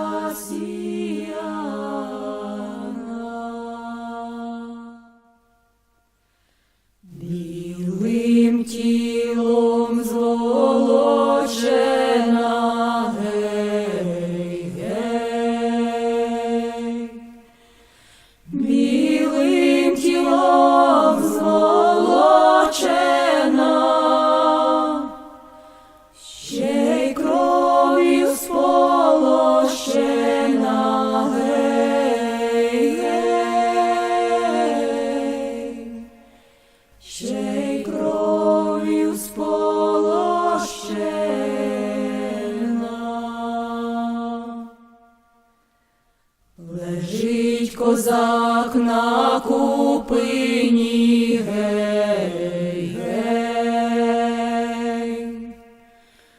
Спасія. Козак на купині, гей, гей.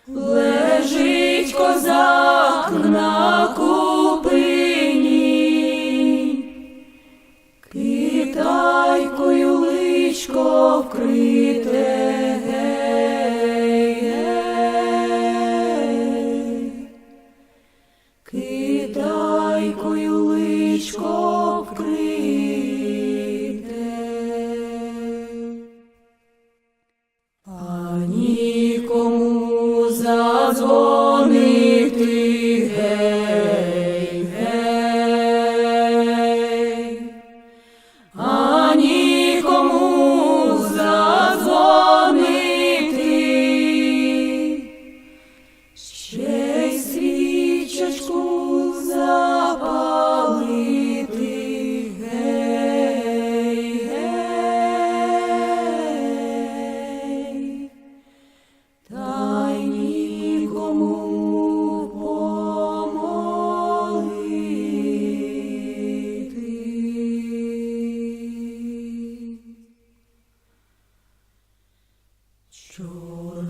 Лежить козак на купині, китайкою личко вкрите. Senhor.